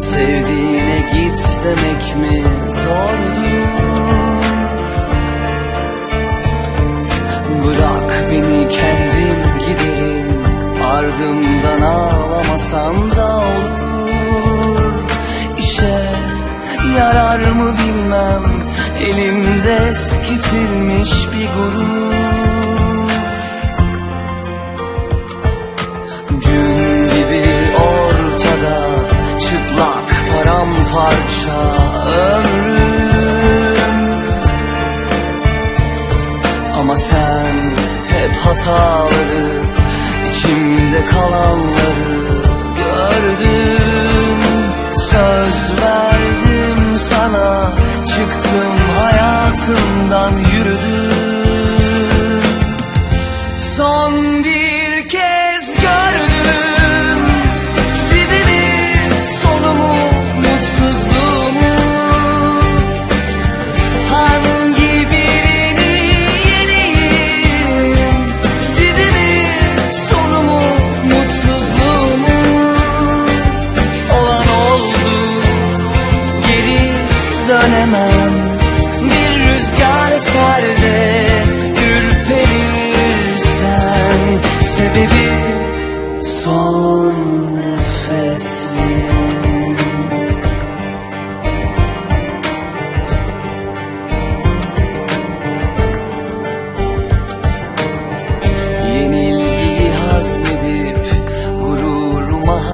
Sevdiğine git demek mi? Zordur Bırak beni kendim giderim. Ardımdan ağlamasan da olur. İşe yarar mı bilmem. Elimde eskitilmiş bir gurur Ama sen hep hataları içimde kalanları gördüm Söz verdim sana Çıktım hayatımdan yürüdüm bilemem Bir rüzgar eser de ürperirsen Sebebi son nefesim.